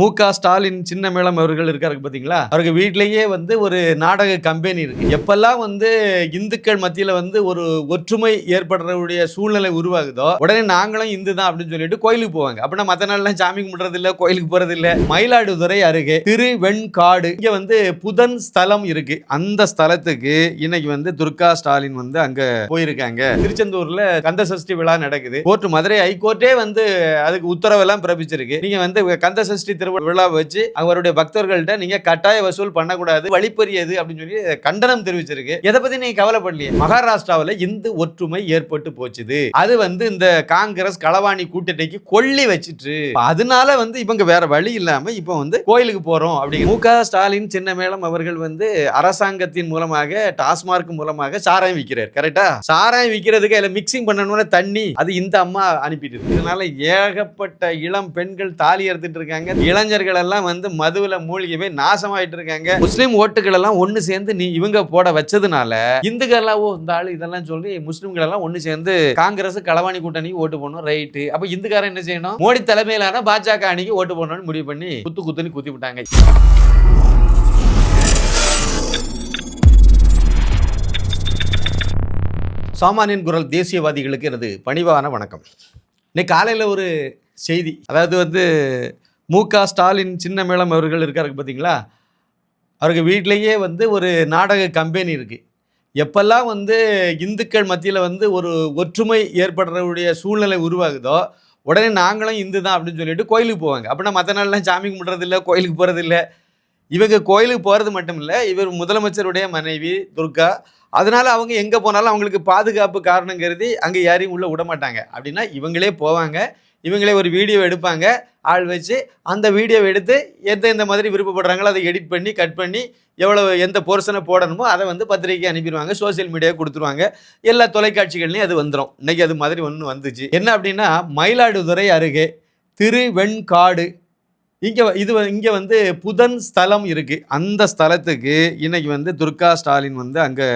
மு க ஸ்டாலின் சின்ன மேளம் அவர்கள் இருக்காரு பார்த்தீங்களா அவருக்கு வீட்டிலேயே வந்து ஒரு நாடக கம்பெனி இருக்கு. எப்பெல்லாம் வந்து இந்துக்கள் மத்தியில் வந்து ஒரு ஒற்றுமை ஏற்படுறவுடைய சூழ்நிலை உருவாகுதோ உடனே நாங்களும் இந்து தான் அப்படின்னு சொல்லிட்டு கோயிலுக்கு போவாங்க. அப்படின்னா மற்ற நாள்லாம் சாமி கும்பிடுறது இல்லை கோயிலுக்கு போறது இல்லை மயிலாடுதுறை அருகே திருவெண்காடு இங்கே வந்து புதன் ஸ்தலம் இருக்கு. அந்த ஸ்தலத்துக்கு இன்னைக்கு வந்து துர்கா ஸ்டாலின் வந்து அங்க போயிருக்காங்க. திருச்செந்தூர்ல கந்த சஷ்டி விழா நடக்குது. கோர்ட் மதுரை ஹைகோர்ட்டே வந்து அதுக்கு உத்தரவெல்லாம் பிறப்பிச்சிருக்கு. நீங்க வந்து கந்த சஷ்டி திருவிழா வச்சு அவருடைய பக்தர்கள்ட்ட நீங்க கட்டாய வசூல் பண்ணக்கூடாது வழிப்பறியது அப்படின்னு சொல்லி கண்டனம் தெரிவிச்சிருக்கு. எதை பத்தி நீங்க கவலைப்படலையே? மகாராஷ்டிராவில் இந்து ஒற்றுமை ஏற்பட்டு போச்சுது. அது வந்து இந்த காங்கிரஸ் களவாணி கூட்டணிக்கு கொல்லி வச்சிட்டு அதனால வந்து இவங்க வேற வழி இல்லாம இப்போ வந்து கோயிலுக்கு போறோம் அப்படி மு க ஸ்டாலின் சின்ன மேளம் அவர்கள் வந்து அரசாங்கத்தின் மூலமாக டாஸ்மார்க் மூலமாக சாராயம் விற்கிறார் கரெக்டா சாராயம் விற்கிறதுக்கு அதில் மிக்சிங் பண்ணணும்னா தண்ணி அது இந்த அம்மா அனுப்பிட்டு இதனால ஏகப்பட்ட இளம் பெண்கள் தாலி எடுத்துட்டு இருக்காங்க. இளைஞர்கள் எல்லாம் வந்து மதுவில் மூழ்கி போய் நாசமாயிட்டு இருக்காங்க முஸ்லீம் ஓட்டுகள் எல்லாம் ஒன்று சேர்ந்து நீ இவங்க போட வச்சதுனால இந்துக்கள் எல்லாம் ஓ இந்த இதெல்லாம் சொல்லி முஸ்லீம்கள் எல்லாம் ஒன்று சேர்ந்து காங்கிரஸ் களவாணி கூட்டணிக்கு ஓட்டு போடணும் ரைட்டு. அப்போ இந்துக்காரன் என்ன செய்யணும்? மோடி தலைமையிலான பாஜக அணிக்கு ஓட்டு போடணும்னு முடிவு பண்ணி குத்து குத்துன்னு குத்தி விட்டாங்க. சாமானியன் குரல் தேசியவாதிகளுக்கு எனது பணிவான வணக்கம். இன்னைக்கு காலையில் ஒரு செய்தி அதாவது வந்து மு க ஸ்டாலின் சின்னமேளம் அவர்கள் இருக்காரு பார்த்தீங்களா? அவருக்கு வீட்டிலையே வந்து ஒரு நாடக கம்பெனி இருக்குது எப்பெல்லாம் வந்து இந்துக்கள் மத்தியில் வந்து ஒரு ஒற்றுமை ஏற்படுறவுடைய சூழ்நிலை உருவாகுதோ உடனே நாங்களும் இந்து தான் அப்படின்னு சொல்லிட்டு கோயிலுக்கு போவாங்க. அப்படின்னா மற்ற நாள்லாம் சாமி கும்பிட்றதில்ல கோயிலுக்கு போகிறது இல்லை இவங்க கோயிலுக்கு போகிறது மட்டும் இல்லை இவர் முதலமைச்சருடைய மனைவி துர்கா அதனால் அவங்க எங்கே போனாலும் அவங்களுக்கு பாதுகாப்பு காரணம் கருதி அங்கே யாரையும் உள்ளே விட மாட்டாங்க. அப்படின்னா இவங்களே போவாங்க. இவங்களே ஒரு வீடியோ எடுப்பாங்க. ஆள் வச்சு அந்த வீடியோவை எடுத்து எந்த எந்த மாதிரி விருப்பப்படுறாங்களோ அதை எடிட் பண்ணி கட் பண்ணி எவ்வளோ எந்த போர்ஷனை போடணுமோ அதை வந்து பத்திரிக்கை அனுப்பிடுவாங்க. சோஷியல் மீடியாவை கொடுத்துருவாங்க. எல்லா தொலைக்காட்சிகள்லையும் அது வந்துடும் இன்றைக்கி அது மாதிரி ஒன்று வந்துச்சு. என்ன அப்படின்னா மயிலாடுதுறை அருகே திருவெண்காடு. இங்கே இது இங்கே வந்து புதன் ஸ்தலம் இருக்குது அந்த ஸ்தலத்துக்கு இன்றைக்கி வந்து துர்கா ஸ்டாலின் வந்து அங்கே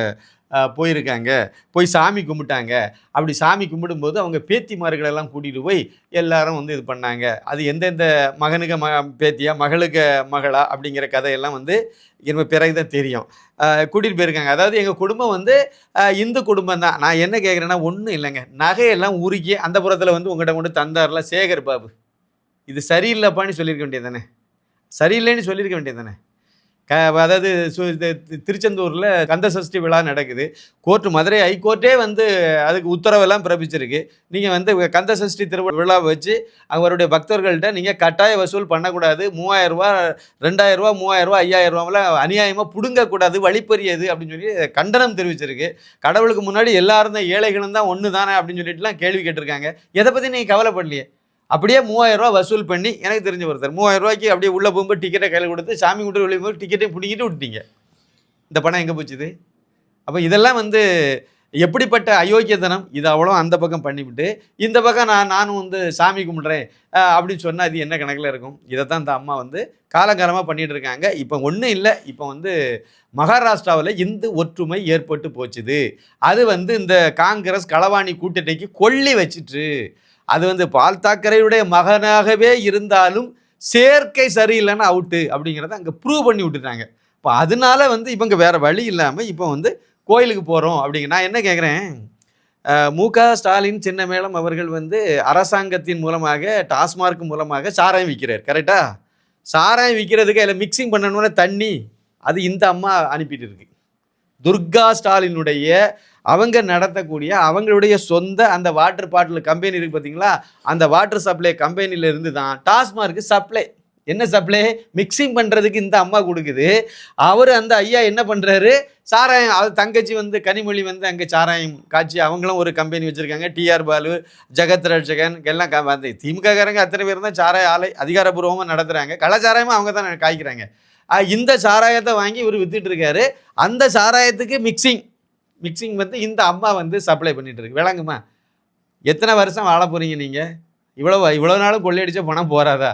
போயிருக்காங்க. போய் சாமி கும்பிட்டாங்க. அப்படி சாமி கும்பிடும்போது அவங்க பேத்திமார்களெல்லாம் கூட்டிகிட்டு போய் எல்லாரும் வந்து இது பண்ணாங்க. அது எந்தெந்த மகனுக்கு ம பேத்தியா மகளுக்கு மகளா அப்படிங்கிற கதையெல்லாம் வந்து எனக்கு பிறகு தான் தெரியும் கூட்டிகிட்டு போயிருக்காங்க. அதாவது எங்கள் குடும்பம் வந்து இந்து குடும்பம் தான். நான் என்ன கேட்குறேன்னா ஒன்றும் இல்லைங்க. நகையெல்லாம் உருக்கி அந்த புறத்தில் வந்து உங்கள்கிட்ட கொண்டு தந்தார்ல சேகர் பாபு. இது சரியில்லைப்பான்னு சொல்லியிருக்க வேண்டியதானே சரியில்லைன்னு சொல்லியிருக்க வேண்டியதானே க அதாவது சு திருச்செந்தூரில் கந்த சஷ்டி விழா நடக்குது. கோர்ட்டு மதுரை ஹைகோர்ட்டே வந்து அதுக்கு உத்தரவெல்லாம் பிறப்பிச்சிருக்கு. நீங்கள் வந்து கந்த சஷ்டி திருவிழா வச்சு அவருடைய பக்தர்கள்ட்ட நீங்கள் கட்டாய வசூல் பண்ணக்கூடாது. மூவாயிரம் ரூபா ரெண்டாயிரம் ரூபா மூவாயிரம் ரூபா ஐயாயிரம் ரூபாவில் அநியாயமாக பிடுங்கக்கூடாது. வழிப்பறியது அப்படின்னு சொல்லி கண்டனம் தெரிவிச்சிருக்கு. கடவுளுக்கு முன்னாடி எல்லாரும் தான் ஏழைகளும் தான் ஒன்று தானே அப்படின்னு சொல்லிட்டுலாம் கேள்வி கேட்டிருக்காங்க. எதை பற்றி நீங்கள் கவலைப்படலையே? அப்படியே மூவாயிரம் ரூபா வசூல் பண்ணி எனக்கு தெரிஞ்ச ஒருத்தர் மூவாயிரம் ரூபாய்க்கு அப்படியே உள்ளே போகும்போது டிக்கெட்டை கையில் கொடுத்து சாமி கும்பிட்டு வெளியே போது டிக்கெட்டை பிடிக்கிட்டு விட்டீங்க இந்த பணம் எங்கே போச்சுது? அப்போ இதெல்லாம் வந்து எப்படிப்பட்ட அயோக்கியத்தனம்? இது அவ்வளோ அந்த பக்கம் பண்ணிவிட்டு இந்த பக்கம் நான் நானும் வந்து சாமி கும்பிட்றேன் அப்படின்னு சொன்னால் அது என்ன கணக்கில் இருக்கும்? இதை தான் இந்த அம்மா வந்து காலங்காலமாக பண்ணிகிட்டு இருக்காங்க. இப்போ ஒன்றும் இல்லை. இப்போ வந்து மகாராஷ்டிராவில் இந்து ஒற்றுமை ஏற்பட்டு போச்சுது. அது வந்து இந்த காங்கிரஸ் களவாணி கூட்டணிக்கு கொள்ளி வச்சுட்டு அது வந்து பால் தாக்கரையுடைய மகனாகவே இருந்தாலும் சேர்க்கை சரியில்லைன்னு அவுட்டு அப்படிங்கிறத அங்கே ப்ரூவ் பண்ணி விட்டுட்டாங்க. இப்போ அதனால வந்து இவங்க வேறு வழி இல்லாமல் இப்போ வந்து கோயிலுக்கு போகிறோம் அப்படிங்க நான் என்ன கேட்குறேன் மு க ஸ்டாலின் சின்ன மேளம் அவர்கள் வந்து அரசாங்கத்தின் மூலமாக டாஸ்மார்க் மூலமாக சாராயம் விற்கிறார் கரெக்டாக சாராயம் விற்கிறதுக்கு அதில் மிக்சிங் பண்ணணும்னா தண்ணி அது இந்த அம்மா அனுப்பிட்டு இருக்கு. துர்கா ஸ்டாலினுடைய அவங்க நடத்தக்கூடிய அவங்களுடைய சொந்த அந்த வாட்டர் பாட்டில் கம்பெனி இருக்கு பார்த்தீங்களா அந்த வாட்டர் சப்ளை கம்பெனியில இருந்து தான் டாஸ்மார்க்கு சப்ளை என்ன சப்ளை மிக்சிங் பண்ணுறதுக்கு இந்த அம்மா கொடுக்குது. அவர் அந்த ஐயா என்ன பண்ணுறாரு சாராயம் அது தங்கச்சி வந்து கனிமொழி வந்து அங்கே சாராயம் காட்சி அவங்களும் ஒரு கம்பெனி வச்சுருக்காங்க. டிஆர் பாலு ஜெகத் ரட்சகன் எல்லாம் க- அந்த திமுககாரங்க அத்தனை பேர் தான் சாராய ஆலை அதிகாரப்பூர்வமாக நடத்துகிறாங்க கள்ளச்சாராயமும் அவங்க தான் காய்க்கிறாங்க. இந்த சாராயத்தை வாங்கி இவர் வித்துட்டு இருக்காரு அந்த சாராயத்துக்கு மிக்சிங் மிக்சிங் வந்து இந்த அம்மா வந்து சப்ளை பண்ணிட்டு இருக்கு விளங்குமா? எத்தனை வருஷம் வாழ போறீங்க நீங்கள் இவ்வளோ இவ்வளோ நாளும் கொள்ளையடிச்ச பணம் போறாதா?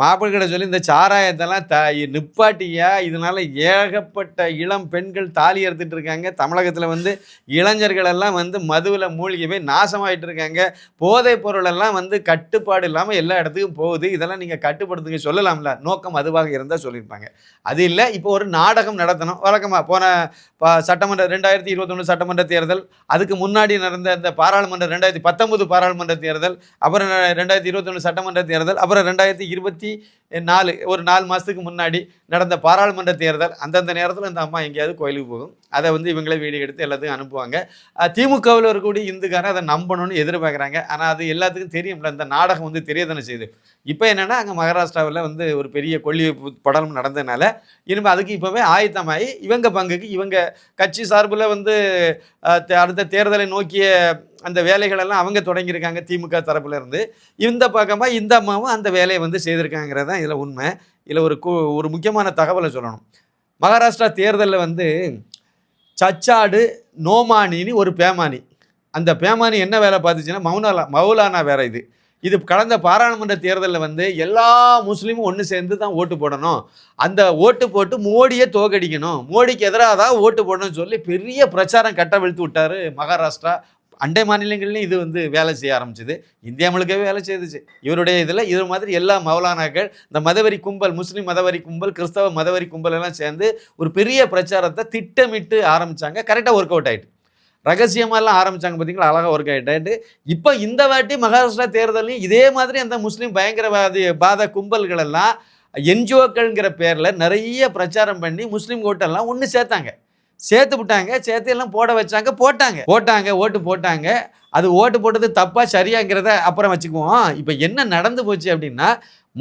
மாப்பிள்ளைகிட்ட சொல்லி இந்த சாராயத்தெல்லாம் த நிப்பாட்டியா? இதனால் ஏகப்பட்ட இளம் பெண்கள் தாலி எடுத்துகிட்டு இருக்காங்க. தமிழகத்தில் வந்து இளைஞர்கள் எல்லாம் வந்து மதுவில் மூழ்கி போய் நாசமாயிட்டு இருக்காங்க. போதைப் பொருளெல்லாம் வந்து கட்டுப்பாடு இல்லாமல் எல்லா இடத்துக்கும் போகுது. இதெல்லாம் நீங்கள் கட்டுப்படுத்துங்க. சொல்லலாம்ல. நோக்கம் அதுவாக இருந்தால் சொல்லியிருப்பாங்க. அது இல்லை. இப்போ ஒரு நாடகம் நடத்தணும். வழக்கமாக போன சட்டமன்ற ரெண்டாயிரத்தி இருபத்தொன்று சட்டமன்ற தேர்தல் அதுக்கு முன்னாடி நடந்த இந்த பாராளுமன்ற ரெண்டாயிரத்தி பத்தொன்பது பாராளுமன்ற தேர்தல் அப்புறம் ரெண்டாயிரத்தி இருபத்தொன்று சட்டமன்ற தேர்தல் அப்புறம் ரெண்டாயிரத்தி இருபத்தி நாலு ஒரு நாலு மாதத்துக்கு முன்னாடி நடந்த பாராளுமன்ற தேர்தல் அந்தந்த நேரத்தில் இந்த அம்மா எங்கேயாவது கோயிலுக்கு போகும். அதை வந்து இவங்களே வீடியோ எடுத்து எல்லாத்துக்கும் அனுப்புவாங்க. திமுகவில் இருக்கக்கூடிய இந்துக்காரன் அதை நம்பணும்னு எதிர்பார்க்குறாங்க. ஆனால் அது எல்லாத்துக்கும் தெரியும்ல இந்த நாடகம் வந்து தெரிய தானே செய்யுது. இப்போ என்னென்னா அங்கே மகாராஷ்டிராவில் வந்து ஒரு பெரிய கொல்லி படம் நடந்ததுனால இனிமேல் அதுக்கு இப்போவே ஆயத்தமாகி இவங்க பங்குக்கு இவங்க கட்சி சார்பில் வந்து தே- அடுத்த தேர்தலை நோக்கிய அந்த வேலைகளெல்லாம் அவங்க தொடங்கியிருக்காங்க திமுக தரப்புலேருந்து. இந்த பக்கமாக இந்த அம்மாவும் அந்த வேலையை வந்து செய்திருக்காங்கிறது தான் இதில் உண்மை. இதில் ஒரு கு ஒரு முக்கியமான தகவலை சொல்லணும். மகாராஷ்டிரா தேர்தலில் வந்து சச்சாடு நோமானின்னு ஒரு பேமானி. அந்த பேமானி என்ன வேலை பார்த்துச்சுன்னா மௌனாலா மௌலானா வேற இது. இது கடந்த பாராளுமன்ற தேர்தலில் வந்து எல்லா முஸ்லீமும் ஒன்று சேர்ந்து தான் ஓட்டு போடணும். அந்த ஓட்டு போட்டு மோடியை தோக்கடிக்கணும். மோடிக்கு எதிராக தான் ஓட்டு போடணும்னு சொல்லி பெரிய பிரச்சாரம் கட்டவிழ்த்து விட்டார் மகாராஷ்டிரா. அண்டை மாநிலங்கள்லையும் இது வந்து வேலை செய்ய ஆரம்பிச்சது. இந்தியா முழுக்கவே வேலை செய்துச்சு. இவருடைய இதில் இது மாதிரி எல்லா மௌலானாக்கள் இந்த மதவரி கும்பல் முஸ்லீம் மதவரி கும்பல் கிறிஸ்தவ மதவரி கும்பல் எல்லாம் சேர்ந்து ஒரு பெரிய பிரச்சாரத்தை திட்டமிட்டு ஆரம்பிச்சாங்க. கரெக்டாக ஒர்க் அவுட் ஆயிட்டு. ரகசியமாலாம் ஆரம்பிச்சாங்க பார்த்தீங்களா அழகாக ஒர்க் ஆகிட்டாட்டு இப்போ இந்த வாட்டி மகாராஷ்டிரா தேர்தலையும் இதே மாதிரி அந்த முஸ்லீம் பயங்கரவாதி பாத கும்பல்களெல்லாம் என்ஜிஓக்கள்ங்கிற பேரில் நிறைய பிரச்சாரம் பண்ணி முஸ்லீம் ஓட்டெல்லாம் ஒன்று சேர்த்தாங்க. சேர்த்து விட்டாங்க சேர்த்து எல்லாம் போட வச்சாங்க போட்டாங்க. போட்டாங்க ஓட்டு போட்டாங்க. அது ஓட்டு போட்டது தப்பா சரியாங்கிறத அப்புறம் வச்சுக்குவோம். இப்போ என்ன நடந்து போச்சு அப்படின்னா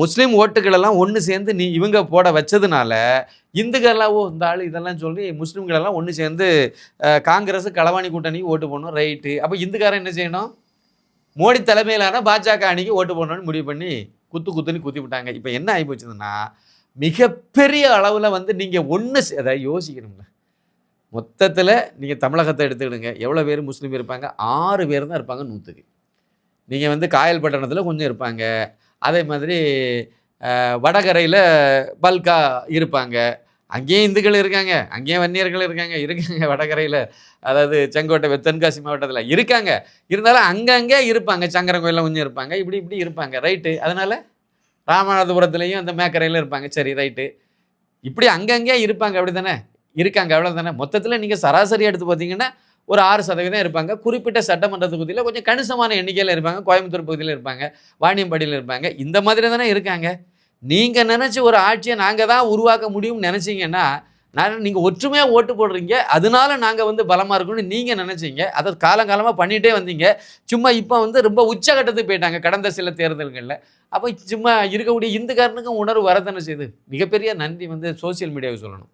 முஸ்லீம் ஓட்டுகளெல்லாம் ஒன்று சேர்ந்து நீ இவங்க போட வச்சதுனால இந்துக்கள்லாம் ஓ இந்த ஆள் இதெல்லாம் சொல்லி முஸ்லீம்களெல்லாம் ஒன்று சேர்ந்து காங்கிரஸ் களவாணி கூட்டணி ஓட்டு போடணும் ரைட்டு. அப்போ இந்துக்காரன் என்ன செய்யணும்? மோடி தலைமையிலான பாஜக அணிக்கு ஓட்டு போடணும்னு முடிவு பண்ணி குத்து குத்துன்னு குத்தி விட்டாங்க. இப்போ என்ன ஆகி போச்சுதுன்னா மிகப்பெரிய அளவில் வந்து நீங்கள் ஒன்று அதை யோசிக்கணும்ல. மொத்தத்தில் நீங்கள் தமிழகத்தை எடுத்துக்கிடுங்க. எவ்வளோ பேர் முஸ்லீம் இருப்பாங்க? ஆறு பேர் தான் இருப்பாங்க நூற்றுக்கு நீங்கள் வந்து காயல் பட்டணத்தில் கொஞ்சம் இருப்பாங்க. அதே மாதிரி வடகரையில் பல்கா இருப்பாங்க. அங்கேயும் இந்துக்கள் இருக்காங்க. அங்கேயும் வன்னியர்கள் இருக்காங்க. இருக்காங்க வடகரையில். அதாவது செங்கோட்டை தென்காசி மாவட்டத்தில் இருக்காங்க. இருந்தாலும் அங்கங்கே இருப்பாங்க. சங்கரன் கோயிலில் கொஞ்சம் இருப்பாங்க. இப்படி இப்படி இருப்பாங்க. ரைட்டு. அதனால் ராமநாதபுரத்துலேயும் அந்த மேக்கரையிலும் இருப்பாங்க. சரி ரைட்டு. இப்படி அங்கங்கே இருப்பாங்க. அப்படி தானே இருக்காங்க அவ்வளோ தானே மொத்தத்தில் நீங்கள் சராசரி எடுத்து பார்த்தீங்கன்னா ஒரு ஆறு சதவீதம் இருப்பாங்க. குறிப்பிட்ட சட்டமன்ற தொகுதியில் கொஞ்சம் கணிசமான எண்ணிக்கையில் இருப்பாங்க. கோயம்புத்தூர் பகுதியில் இருப்பாங்க. வாணியம்பாடியில் இருப்பாங்க. இந்த மாதிரி தானே இருக்காங்க. நீங்கள் நினச்சி ஒரு ஆட்சியை நாங்கள் தான் உருவாக்க முடியும்னு நினச்சிங்கன்னா நான் நீங்கள் ஒற்றுமையாக ஓட்டு போடுறீங்க. அதனால நாங்கள் வந்து பலமாக இருக்கணும்னு நீங்கள் நினச்சிங்க. அதை காலங்காலமாக பண்ணிகிட்டே வந்தீங்க. சும்மா இப்போ வந்து ரொம்ப உச்சகட்டத்துக்கு போயிட்டாங்க கடந்த சில தேர்தல்களில். அப்போ சும்மா இருக்கக்கூடிய இந்துக்காரனுக்கும் உணர்வு வரதானே செய்யுது. மிகப்பெரிய நன்றி வந்து சோஷியல் மீடியாவுக்கு சொல்லணும்.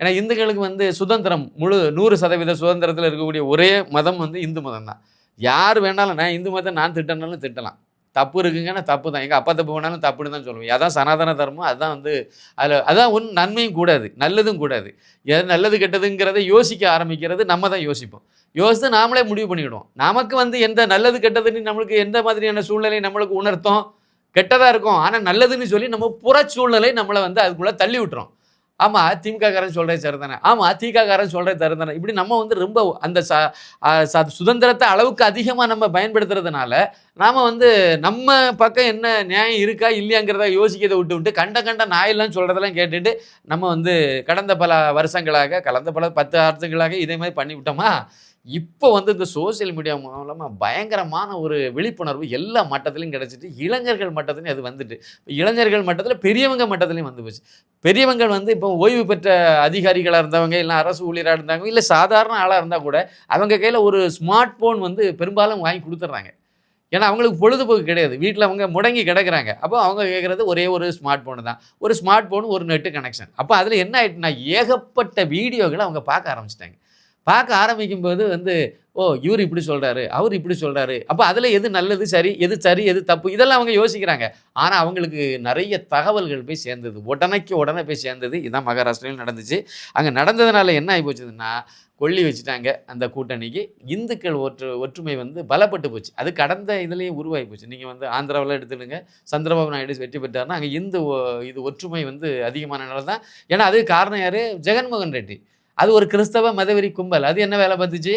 ஏன்னா இந்துக்களுக்கு வந்து சுதந்திரம் முழு நூறு சதவீத சுதந்திரத்தில் இருக்கக்கூடிய ஒரே மதம் வந்து இந்து மதம் தான் யார் வேணாலும் நான் இந்து மதத்தை நான் திட்டனாலும் திட்டலாம். தப்பு இருக்குங்கன்னா தப்பு தான். எங்கள் அப்பா தப்பு வேணாலும் தப்புன்னு தான் சொல்லுவேன். அதான் சனாதன தர்மம் அதுதான் வந்து அதில் அதான் ஒன்று நன்மையும் கூடாது நல்லதும் கூடாது. எது நல்லது கெட்டதுங்கிறத யோசிக்க ஆரம்பிக்கிறது நம்ம தான் யோசிப்போம். யோசித்து நாமளே முடிவு பண்ணிவிடுவோம் நமக்கு வந்து எந்த நல்லது கெட்டதுன்னு நம்மளுக்கு எந்த மாதிரியான சூழ்நிலையை நம்மளுக்கு உணர்த்தோம் கெட்டதாக இருக்கும். ஆனால் நல்லதுன்னு சொல்லி நம்ம புற சூழ்நிலை நம்மளை வந்து அதுக்குள்ளே தள்ளி விட்டுறோம் ஆமாம் திமுககாரன் சொல்கிறது சரிதானே? ஆமாம் திகாரன் சொல்கிறது சரிதானே? இப்படி நம்ம வந்து ரொம்ப அந்த ச ச- சுதந்திரத்தை அளவுக்கு அதிகமாக நம்ம பயன்படுத்துறதுனால நாம் வந்து நம்ம பக்கம் என்ன நியாயம் இருக்கா இல்லையாங்கிறத யோசிக்கிறதை விட்டு விட்டு கண்ட கண்ட நாயெல்லாம் சொல்கிறதெல்லாம் கேட்டுட்டு நம்ம வந்து கடந்த பல வருஷங்களாக கலந்த பல பத்து ஆண்டுகளாக இதே மாதிரி பண்ணி விட்டோமா இப்போ வந்து இந்த சோஷியல் மீடியா மூலமாக பயங்கரமான ஒரு விழிப்புணர்வு எல்லா மட்டத்திலையும் கிடச்சிட்டு இளைஞர்கள் மட்டத்துலையும் அது வந்துட்டு. இளைஞர்கள் மட்டத்தில் பெரியவங்க மட்டத்துலையும் வந்து போச்சு. பெரியவங்க வந்து இப்போ ஓய்வு பெற்ற அதிகாரிகளாக இருந்தவங்க இல்லை அரசு ஊழியராக இருந்தாங்க இல்லை சாதாரண ஆளாக இருந்தால் கூட அவங்க கையில் ஒரு ஸ்மார்ட் ஃபோன் வந்து பெரும்பாலும் வாங்கி கொடுத்துட்றாங்க. ஏன்னா அவங்களுக்கு பொழுதுபோக்கு கிடையாது. வீட்டில் அவங்க முடங்கி கிடக்குறாங்க. அப்போ அவங்க கேட்குறது ஒரே ஒரு ஸ்மார்ட் ஃபோனு தான். ஒரு ஸ்மார்ட் ஃபோனு ஒரு நெட்டு கனெக்ஷன். அப்போ அதில் என்ன ஆகிட்டுனா ஏகப்பட்ட வீடியோகளை அவங்க பார்க்க ஆரம்பிச்சிட்டாங்க. பார்க்க ஆரம்பிக்கும் போது வந்து ஓ இவர் இப்படி சொல்கிறாரு அவர் இப்படி சொல்கிறாரு அப்போ அதில் எது நல்லது சரி எது சரி எது தப்பு இதெல்லாம் அவங்க யோசிக்கிறாங்க. ஆனால் அவங்களுக்கு நிறைய தகவல்கள் போய் சேர்ந்தது உடனேக்கு உடனே போய் சேர்ந்தது இதுதான் மகாராஷ்டிராவில் நடந்துச்சு. அங்கே நடந்ததுனால என்ன ஆகி போச்சுதுன்னா கொல்லி வச்சுட்டாங்க அந்த கூட்டணிக்கு. இந்துக்கள் ஒற்று ஒற்றுமை வந்து பலப்பட்டு போச்சு. அது கடந்த இதுலேயே உருவாகி போச்சு. நீங்கள் வந்து ஆந்திராவில் எடுத்துடுங்க சந்திரபாபு நாயுடு வெற்றி பெற்றார்னா அங்கே இந்து இது ஒற்றுமை வந்து அதிகமானனால தான் ஏன்னா அது காரணம் யார்? ஜெகன்மோகன் ரெட்டி. அது ஒரு கிறிஸ்தவ மதவெறி கும்பல். அது என்ன வேலை பார்த்துச்சு?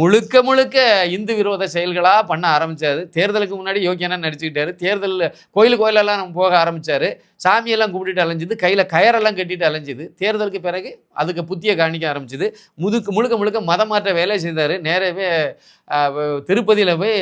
முழுக்க முழுக்க இந்து விரோத செயல்களாக பண்ண ஆரம்பிச்சாரு. தேர்தலுக்கு முன்னாடி யோகியனா நடிச்சுக்கிட்டாரு. தேர்தலில் கோயில் கோயிலெல்லாம் நம்ம போக ஆரம்பிச்சாரு. சாமியெல்லாம் கும்பிட்டுட்டு அலைஞ்சுது. கையில் கயரெல்லாம் கட்டிட்டு அலைஞ்சுது. தேர்தலுக்கு பிறகு அதுக்கு புத்திய காணிக்க ஆரம்பிச்சுது. முதுக்கு முழுக்க முழுக்க மதம் மாற்ற வேலை செய்தார். நேரவே திருப்பதியில் போய்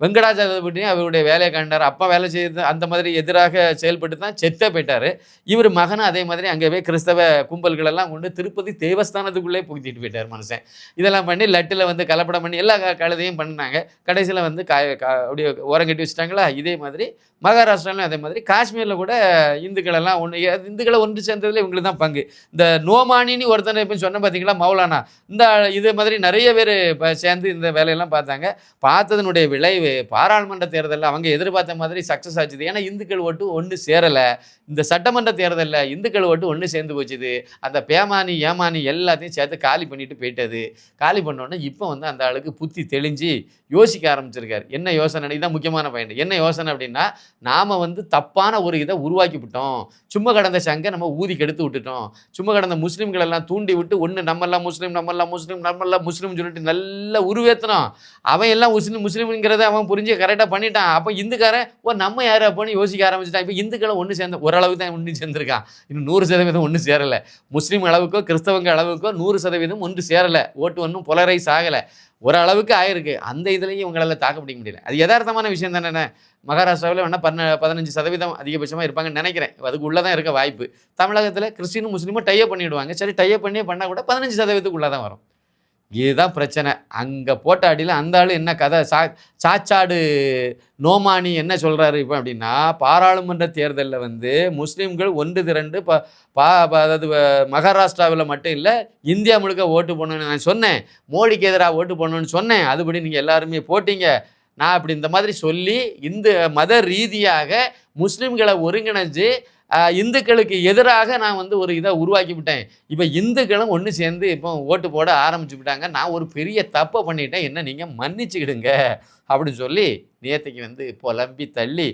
வெங்கடாஜலபதியும் அவருடைய வேலையை கண்டார். அப்பா வேலை செய்து அந்த மாதிரி எதிராக செயல்பட்டு தான் செத்தே போயிட்டார். இவர் மகனும் அதே மாதிரி அங்கே போய் கிறிஸ்தவ கும்பல்களெல்லாம் கொண்டு திருப்பதி தேவஸ்தானத்துக்குள்ளே புகுத்திட்டு போயிட்டார் மனுஷன். இதெல்லாம் பண்ணி லட்டில் வந்து கலப்படம் பண்ணி எல்லா க- கழுதையும் பண்ணாங்க. கடைசியில் வந்து கா கா- அப்படியே ஓரம் கட்டி வச்சுட்டாங்களா? இதே மாதிரி மகாராஷ்டிராலையும் அதே மாதிரி காஷ்மீரில் கூட இந்துக்களெல்லாம் ஒன்று இந்துக்களை ஒன்று சேர்ந்ததில் இவங்களுக்கு தான் பங்கு. இந்த நோமானின்னு ஒருத்தனை இப்போ சொன்ன பார்த்தீங்களா மௌலானா? இந்த இது மாதிரி நிறைய பேர் சேர்ந்து இந்த வேலையெல்லாம் பார்த்தாங்க. பார்த்ததனுடைய விளைவு பாராளுமன்ற தேர்தலில் அவங்க எதிர்பார்த்த மாதிரி சக்ஸஸ் ஆச்சுது. ஏன்னா இந்துக்கள் ஓட்டு ஒன்று சேரலை. இந்த சட்டமன்ற தேர்தலில் இந்துக்கள் ஓட்டு ஒன்று சேர்ந்து போச்சுது. அந்த பேமானி ஏமானி எல்லாத்தையும் சேர்த்து காலி பண்ணிட்டு போயிட்டது. காலி பண்ணோன்னே இப்போ வந்து அந்த ஆளுக்கு புத்தி தெளிஞ்சு யோசிக்க ஆரம்பிச்சிருக்காரு. என்ன யோசனை இதுதான் முக்கியமான பாயிண்ட் என்ன யோசனை அப்படின்னா நாம் வந்து தப்பான ஒரு இதை உருவாக்கி விட்டோம். சும்மா கடந்த சங்கை நம்ம ஊதி கெடுத்து விட்டுட்டோம். சும்மா கடந்த முஸ்லீம்கள் எல்லாம் தூண்டி விட்டு ஒன்று நம்மெல்லாம் முஸ்லீம் நம்மெல்லாம் முஸ்லீம் நம்மெல்லாம் முஸ்லீம் சொல்லிட்டு நல்லா உருவேத்தனம். அவன் எல்லாம் முஸ்லீம் முஸ்லீம்ங்கிறத அவன் புரிஞ்சு கரெக்டாக பண்ணிட்டான். அப்போ இந்துக்காரன் ஓ நம்ம யார்? அப்போன்னு யோசிக்க ஆரம்பிச்சிட்டான். இப்போ இந்துக்களை ஒன்று சேர்ந்த ஓரளவுக்கு தான் ஒன்று சேர்ந்துருக்கான். இன்னும் நூறு சதவீதம் ஒன்று சேரலை. முஸ்லீம் அளவுக்கோ கிறிஸ்தவங்க அளவுக்கோ நூறு சதவீதம் ஒன்று சேரலை. ஓட்டு ஒன்றும் புலரைஸ் ஆகலை. ஓரளவுக்கு ஆயிருக்கு. அந்த இதுலேயும் இவங்களால தாக்க பிடிக்க முடியல. அது யதார்த்தமான விஷயம் தானே மகாராஷ்டிராவில் வேணால் பன்ன பதினஞ்சு சதவீதம் அதிகபட்சமாக இருப்பாங்கன்னு நினைக்கிறேன். அதுக்கு உள்ளே தான் இருக்க வாய்ப்பு. தமிழகத்தில் கிறிஸ்டினும் முஸ்லீமும் டைப் பண்ணிவிடுவாங்க சரி டைப் பண்ணி பண்ணால் கூட பதினஞ்சு சதவீதத்துக்குள்ளே தான் வரும். இதுதான் பிரச்சனை. அங்கே போட்ட அடியில் அந்த ஆள் என்ன கதை? சா சாச்சாடு நோமானி என்ன சொல்கிறாரு இப்போ அப்படின்னா பாராளுமன்ற தேர்தலில் வந்து முஸ்லீம்கள் ஒன்று திரண்டு ப பா ப- அதாவது மகாராஷ்டிராவில் மட்டும் இல்லை இந்தியா முழுக்க ஓட்டு போடணும்னு நான் சொன்னேன். மோடிக்கு எதிராக ஓட்டு போடணும்னு சொன்னேன். அதுபடி நீங்கள் எல்லாருமே போட்டிங்க. நான் அப்படி இந்த மாதிரி சொல்லி இந்த மத ரீதியாக முஸ்லீம்களை ஒருங்கிணைஞ்சு இந்துக்களுக்கு எதிராக நான் வந்து ஒரு இதை உருவாக்கி விட்டேன். இப்போ இந்துக்களும் ஒன்று சேர்ந்து இப்போ ஓட்டு போட ஆரம்பிச்சு விட்டாங்க. நான் ஒரு பெரிய தப்பை பண்ணிட்டேன். என்ன நீங்கள் மன்னிச்சுக்கிடுங்க அப்படின்னு சொல்லி நேத்தைக்கு வந்து புலம்பி தள்ளி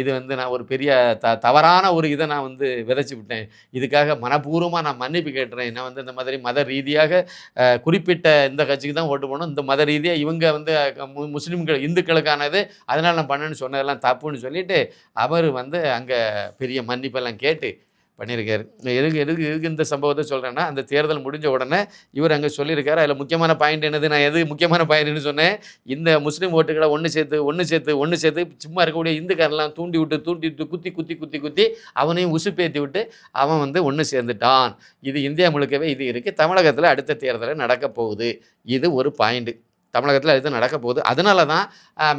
இது வந்து நான் ஒரு பெரிய த தவறான ஒரு இதை நான் வந்து விதைச்சி விட்டேன். இதுக்காக மனப்பூர்வமாக நான் மன்னிப்பு கேட்டுறேன். நான் வந்து இந்த மாதிரி மத ரீதியாக குறிப்பிட்ட இந்த கட்சிக்கு தான் ஓட்டு போகணும் இந்த மத ரீதியாக இவங்க வந்து முஸ்லீம்கள் இந்துக்களுக்கானது அதனால் நான் பண்ணேன்னு சொன்னதெல்லாம் தப்புன்னு சொல்லிட்டு அவர் வந்து அங்கே பெரிய மன்னிப்பெல்லாம் கேட்டு பண்ணியிருக்காரு. எதுக்கு எதுக்கு எதுக்கு இந்த சம்பவத்தை சொல்கிறேன்னா அந்த தேர்தல் முடிஞ்ச உடனே இவர் அங்கே சொல்லியிருக்காரு. அதில் முக்கியமான பாயிண்ட் என்னது? நான் எது முக்கியமான பாயிண்ட்னு சொன்னேன். இந்த முஸ்லீம் ஓட்டுகளை ஒன்று சேர்த்து ஒன்று சேர்த்து ஒன்று சேர்த்து சும்மா இருக்கக்கூடிய இந்துக்காரெல்லாம் தூண்டி விட்டு தூண்டி விட்டு குத்தி குத்தி குத்தி குத்தி அவனையும் உசுப்பேத்தி விட்டு அவன் வந்து ஒன்று சேர்ந்துட்டான். இது இந்தியா முழுக்கவே இது இருக்குது தமிழகத்தில் அடுத்த தேர்தலில் நடக்க போகுது. இது ஒரு பாயிண்ட்டு தமிழகத்தில் அடுத்து நடக்க போகுது. அதனால தான்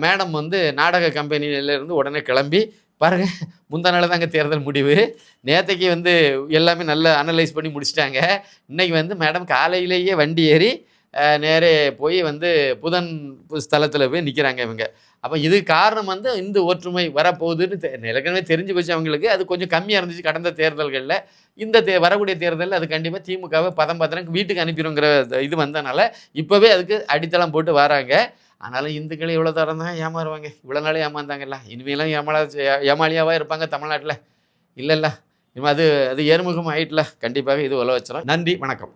மேடம் வந்து நாடக கம்பெனியிலேருந்து உடனே கிளம்பி பாருங்க முந்தா நாள் தாங்க தேர்தல் முடிவு. நேற்றைக்கு வந்து எல்லாமே நல்லா அனலைஸ் பண்ணி முடிச்சிட்டாங்க. இன்னைக்கு வந்து மேடம் காலையிலேயே வண்டி ஏறி நேரே போய் வந்து புதன் ஸ்தலத்தில் போய் நிற்கிறாங்க இவங்க. அப்போ இது காரணம் வந்து இந்த ஒற்றுமை வரப்போகுதுன்னு தெ- ஏற்கனவே தெரிஞ்சு போச்சு அவங்களுக்கு. அது கொஞ்சம் கம்மியாக இருந்துச்சு கடந்த தேர்தல்களில். இந்த தே வரக்கூடிய தேர்தலில் அது கண்டிப்பாக திமுகவை பதம் பத்திரம் வீட்டுக்கு அனுப்பிடுங்கிற இது வந்தனால இப்போவே அதுக்கு அடித்தளம் போட்டு வராங்க. ஆனாலும் இந்துக்கள் இவ்வளோ தரம் தான் ஏமாறுவாங்க. இவ்வளோ நாளே ஏமாந்தாங்கல்ல. இனிமேலாம் ஏமாளா ஏமாளியாவாக இருப்பாங்க தமிழ்நாட்டில். இல்லைல்ல. இனிமேல் அது அது ஏறுமுகம் ஆயிட்டல கண்டிப்பாக இது உலக வச்சிடும் நன்றி வணக்கம்.